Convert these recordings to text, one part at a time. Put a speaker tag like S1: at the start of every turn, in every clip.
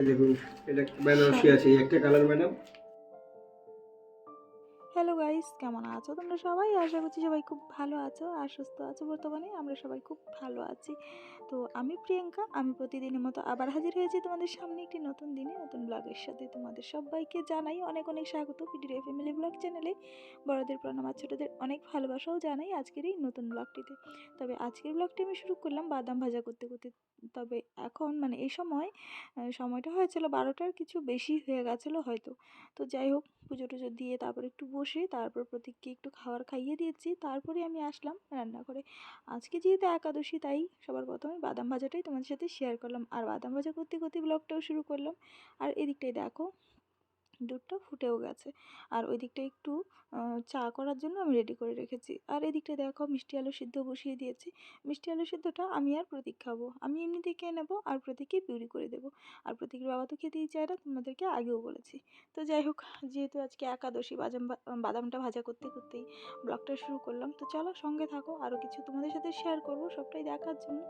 S1: দেখুন এটা বেনারসি আছে একটা কালার ম্যাডাম।
S2: গাইস, কেমন আছো? তোমরা সবাই? আশা করছি সবাই খুব ভালো আছো আর সুস্থ আছো বর্তমানে। আমরা সবাই খুব ভালো আছি। তো আমি প্রিয়াঙ্কা, আমি প্রতিদিনের মতো আবার হাজির হয়েছি তোমাদের সামনে একটি নতুন দিনে, নতুন ব্লগের সাথে। তোমাদের সবাইকে জানাই অনেক অনেক স্বাগত পিডিএ ফ্যামিলি ব্লগ চ্যানেলে। বড়দের প্রণাম আর ছোটোদের অনেক ভালোবাসাও জানাই আজকের এই নতুন ব্লগটিতে। তবে আজকের ব্লগটি আমি শুরু করলাম বাদাম ভাজা করতে করতে। তবে এখন মানে এই সময় সময়টা হয়েছিল বারোটার, কিছু বেশি হয়ে গেছিল হয়তো। তো যাই হোক, পুজো টুজো দিয়ে তারপর একটু বসে তারপর প্রতীককে একটু খাবার খাইয়ে দিয়েছি। তারপরে আমি আসলাম রান্নাঘরে। আজকে যেহেতু একাদশী, তাই সবার প্রথমে বাদাম ভাজাটাই তোমাদের সাথে শেয়ার করলাম। আর বাদাম ভাজা করতে করতে ব্লগটাও শুরু করলাম। আর এদিকটাই দেখো দুধটা ফুটেও গেছে। আর ওই দিকটা একটু চা করার জন্য আমি রেডি করে রেখেছি। আর এদিকটা দেখো, মিষ্টি আলু সিদ্ধ বসিয়ে দিয়েছি। মিষ্টি আলু সিদ্ধটা আমি আর প্রতীক খাব। আমি এমনিতেই খেয়ে নেব আর প্রতীককে পিউরি করে দেবো। আর প্রতীকের বাবা তো খেতেই চায় না, তোমাদেরকে আগেও বলেছি। তো যাই হোক, যেহেতু আজকে একাদশী, বাদাম বাদামটা ভাজা করতে করতেই ব্লগটা শুরু করলাম। তো চলো সঙ্গে থাকো আরও কিছু তোমাদের সাথে শেয়ার করব, সবটাই দেখার জন্য।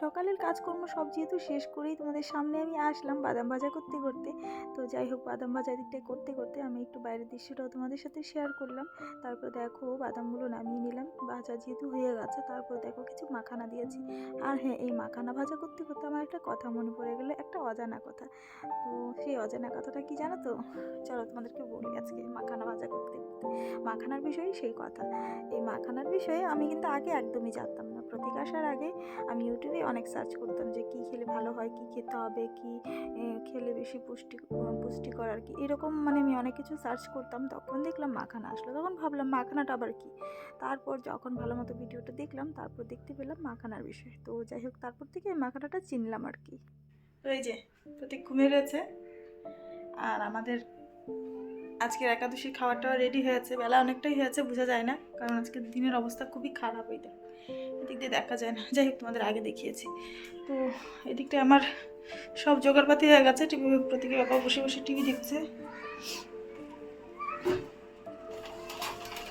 S2: সকালের কাজকর্ম সব যেহেতু শেষ করেই তোমাদের সামনে আমি আসলাম বাদাম ভাজা করতে করতে। তো যাই হোক, বাদাম ভাজা দিকটাই করতে করতে আমি একটু বাইরের দৃশ্যটাও তোমাদের সাথে শেয়ার করলাম। তারপর দেখো বাদামগুলো নামিয়ে নিলাম। ভাজা যেহেতু হয়ে গেছে, তারপর দেখো কিছু মাখানা দিয়েছি। আর হ্যাঁ এই মাখানা ভাজা করতে করতে আমার একটা কথা মনে পড়ে গেলো, একটা অজানা কথা। তো সেই অজানা কথাটা কি জানো তো? চলো তোমাদেরকে বলি আজকে মাখানা ভাজা করতে করতে। মাখানার বিষয়ে সেই কথা। এই মাখানার বিষয়ে আমি কিন্তু আগে একদমই জানতাম না। প্রতীক আসার আগে আমি ইউটিউবে অনেক সার্চ করতাম যে কী খেলে ভালো হয়, কী খেতে হবে, কী খেলে বেশি পুষ্টি পুষ্টিকর আর কি। এরকম মানে আমি অনেক কিছু সার্চ করতাম, তখন দেখলাম মাখানা আসলো। তখন ভাবলাম মাখানাটা আবার কি? তারপর যখন ভালো মতো ভিডিওটা দেখলাম, তারপর দেখতে পেলাম মাখানার বিষয়। তো যাই হোক, তারপর থেকে মাখানাটা চিনলাম আর কি। তো এই যে, প্রতীক ঘুমিয়ে রয়েছে। আর আমাদের আজকের একাদশী খাওয়াটা রেডি হয়েছে, বেলা অনেকটাই হয়েছে, বোঝা যায় না। কারণ আজকের দিনের অবস্থা খুবই খারাপ ওইটা এদিক দিয়ে দেখা যায় না। যাই হোক, তোমাদের আগে দেখিয়েছি। তো এদিকটা আমার সব জোগাড়পাতি হয়ে গেছে। টিভি প্রতীকের বাবা বসে বসে টিভি দেখছে।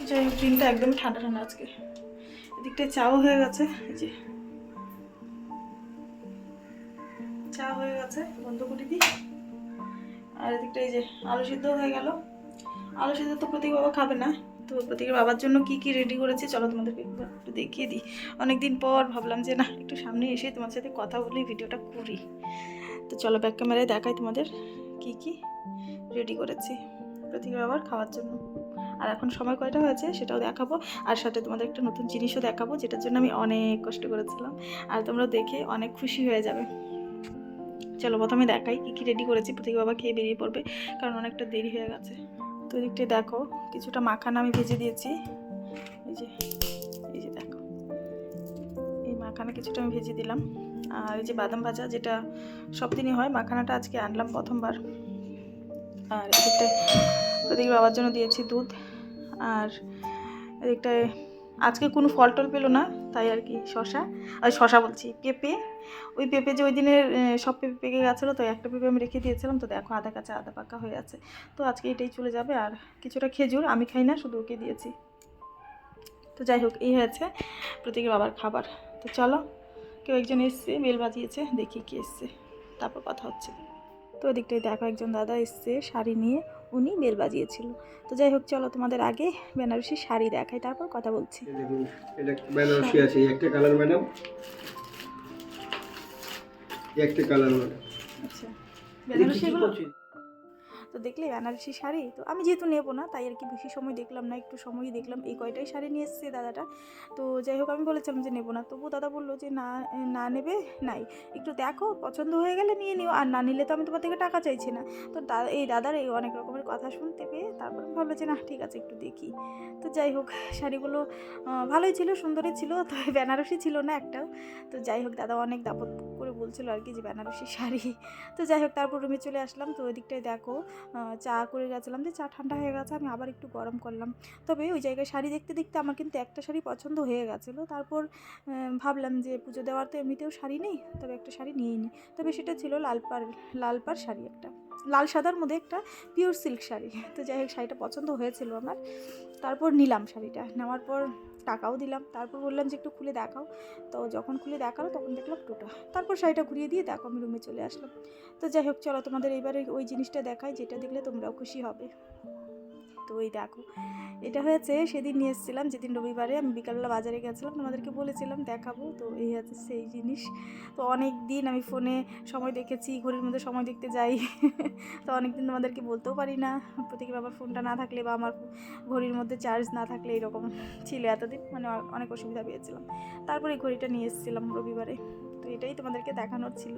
S2: যাই হোক, দিনটা একদম ঠান্ডা ঠান্ডা আজকে। এদিকটায় চাও হয়ে গেছে। এই যে চা হয়ে গেছে, বন্ধ করে দিই। আর এদিকটা এই যে আলু সিদ্ধ হয়ে গেল। আলু সিদ্ধ তো প্রতীক বাবা খাবে না। তো প্রতীকের বাবার জন্য কি কি রেডি করেছি, চলো তোমাদেরকে একটু দেখিয়ে দিই। অনেকদিন পর ভাবলাম যে, না, একটু সামনে এসে তোমার সাথে কথা বলি, ভিডিওটা করি। তো চলো ব্যাক ক্যামেরায় দেখাই তোমাদের কি কি রেডি করেছি প্রতীকের বাবার খাওয়ার জন্য। আর এখন সময় কয়টা হয়েছে সেটাও দেখাবো। আর সাথে তোমাদের একটা নতুন জিনিসও দেখাবো, যেটার জন্য আমি অনেক কষ্ট করেছিলাম। আর তোমরা দেখে অনেক খুশি হয়ে যাবে। চলো প্রথমে দেখাই কী কী রেডি করেছি, প্রতীক বাবা খেয়ে বেরিয়ে পড়বে, কারণ অনেকটা দেরি হয়ে গেছে। তো এদিকটায় দেখো, কিছুটা মাখানা আমি ভেজে দিয়েছি। এই যে এই যে দেখো, এই মাখানা কিছুটা আমি ভেজে দিলাম। আর এই যে বাদাম ভাজা, যেটা সব দিনই হয়, মাখানাটা আজকে আনলাম প্রথমবার। আর এদিকটায় প্রতীক বাবার জন্য দিয়েছি দুধ। আর এদিকটায়, আজকে কোনো ফল টল পেল না, তাই আর কি শশা আর শশা বলছি, পেঁপে ওই পেঁপে যে ওই দিনের সব পেঁপে পেকে গেছিল, তো একটা পেঁপে আমি রেখে দিয়েছিলাম, তো দেখো আধা কাঁচা আধা পাকা হয়ে আছে। তো আজকে এটাই চলে যাবে, আর কিছুটা খেজুর আমি খাই না, শুধু ওকে দিয়েছি। তো যাই হোক, এই হয়েছে প্রতীকের বাবার খাবার। তো চলো, কেউ একজন এসছে, বেল বাজিয়েছে, দেখি কি এসছে। তারপর কথা হচ্ছে। তো ওদিকটাই দেখো একজন দাদা এসছে, শাড়ি নিয়ে, উনি বেল বাজিয়েছিল। তো যাই হোক, চলো তোমাদের আগে বেনারসি শাড়ি দেখাই, তারপর কথা বলছি।
S1: বেনারসি আছে একটা কালার, ম্যাডাম। একটা কালার
S2: আচ্ছা। বেনারসি এগুলো তো দেখলে বেনারসি শাড়ি। তো আমি যেহেতু নেব না, তাই আর কি বেশি সময় দেখলাম না, একটু সময়ই দেখলাম। এই কয়টাই শাড়ি নিয়ে এসছে দাদাটা। তো যাই হোক, আমি বলেছিলাম যে নেব না। তবু দাদা বলল যে না না নেবে নাই। একটু দেখো, পছন্দ হয়ে গেলে নিয়ে নিও, আর না নিলে তো আমি তোমার থেকে টাকা চাইছি না। তো এই দাদার এই অনেক রকমের কথা শুনতে পেয়ে তারপর আমি ভাবলো যে না, ঠিক আছে, একটু দেখি। তো যাই হোক, শাড়িগুলো ভালোই ছিল, সুন্দরই ছিল, তবে বেনারসি ছিল না একটাও। তো যাই হোক, দাদা অনেক দাপট করে বলছিল আর কি যে বেনারসি শাড়ি। তো যাই হোক, তারপর রুমে চলে আসলাম। তো ওই দিকটায় দেখো চা করে গেছিলাম, যে চা ঠান্ডা হয়ে গেছে, আমি আবার একটু গরম করলাম। তবে ওই জায়গায় শাড়ি দেখতে দেখতে আমার কিন্তু একটা শাড়ি পছন্দ হয়ে গেছিল। তারপর ভাবলাম যে পুজো দেওয়ার তো এমনিতেও শাড়ি নেই, তবে একটা শাড়ি নিয়েই নিই তবে সেটা ছিল লাল পার লাল শাড়ি একটা। লাল সাদার মধ্যে একটা পিওর সিল্ক শাড়ি। তো যাই হোক, শাড়িটা পছন্দ হয়েছিল আমার। তারপর নিলাম শাড়িটা। নেওয়ার পর টাকাও দিলাম। তারপর বললাম যে একটু খুলে দেখাও। তো যখন খুলে দেখাল তখন দেখলাম টোটা। তারপর শাড়িটা ঘুরিয়ে দিয়ে দেখো আমি রুমে চলে আসলাম। তো যাই হোক, চলো তোমাদের এবারে ওই জিনিসটা দেখাই, যেটা দেখলে তোমরাও খুশি হবে। তো ওই দেখো। এটা হয়েছে, সেদিন নিয়ে এসেছিলাম, যেদিন রবিবারে আমি বিকালবেলা বাজারে গেছিলাম, তোমাদেরকে বলেছিলাম দেখাবো, তো এই হচ্ছে সেই জিনিস। তো অনেক দিন আমি ফোনে সময় দেখেছি, ঘড়ির মধ্যে সময় দেখতে যাই। তো অনেক দিন তোমাদেরকে বলতেও পারি না, প্রত্যেকের বাবার ফোনটা না থাকলে বা আমার ঘড়ির মধ্যে চার্জ না থাকলে এরকম ছিল এতদিন মানে অনেক অসুবিধা পেয়েছিলাম। তারপরে ঘড়িটা নিয়ে এসেছিলাম রবিবারে। এটাই তোমাদেরকে দেখানোর ছিল।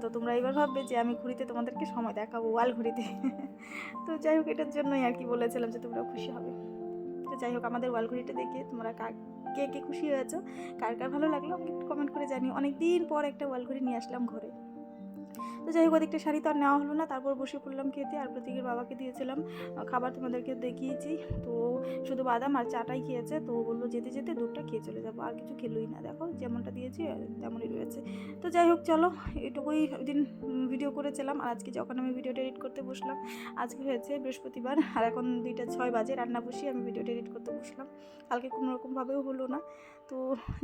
S2: তো তোমরা এবার ভাববে যে আমি ঘুরিতে তোমাদেরকে সময় দেখাবো ওয়াল ঘুরিতে। তো যাই হোক, এটার জন্যই আর কি বলেছিলাম যে তোমরা খুশি হবে। তো যাই হোক, আমাদের ওয়াল ঘুরিটা দেখে তোমরা কাক কে কে খুশি হয়েছো, কার কার ভালো লাগল আমাকে একটু কমেন্ট করে জানি অনেক দিন পর একটা ওয়াল ঘড়ি নিয়ে আসলাম ঘরে। তো যাই হোক, ওদিকটা শাড়ি তো আর নেওয়া হলো না, তারপর বসে পড়লাম খেতে, আর প্রতীকের বাবাকে দিয়েছিলাম খাবার তোমাদেরকে দেখিয়েছি। তো শুধু বাদাম আর চাটাই খেয়েছে, তো বলল যেতে যেতে দুধটা খেয়ে চলে যাব, আর কিছু খেলোই না, দেখো যেমনটা দিয়েছি তেমনই রয়েছে। তো যাই হোক, চলো, এটুকুই দিন ভিডিও করেছিলাম, আর আজকে যখন আমি ভিডিওটা এডিট করতে বসলাম, আজকে হয়েছে বৃহস্পতিবার, আর এখন দুইটা, ছয় বাজে, রান্না বসিয়ে আমি ভিডিওটা এডিট করতে বসলাম। কালকে কোনোরকমভাবেও হলো না। তো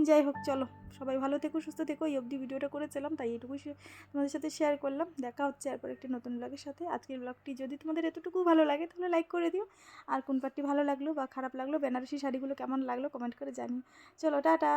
S2: যাই হোক, চলো। সবাই ভালো থেকো, সুস্থ থেকো। এই অবধি ভিডিওটা করেছিলাম, তাই এটুকুই তোমাদের সাথে শেয়ার করলাম। দেখা হচ্ছে এরপর একটি নতুন ব্লগের সাথে। আজকের ব্লগটি যদি তোমাদের এতটুকু ভালো লাগে, তাহলে লাইক করে দিও। আর কোন পার্টটি ভালো লাগল বা খারাপ লাগল, বেনারসি শাড়িগুলো কেমন লাগল কমেন্ট করে জানিও। চলো, টাটা!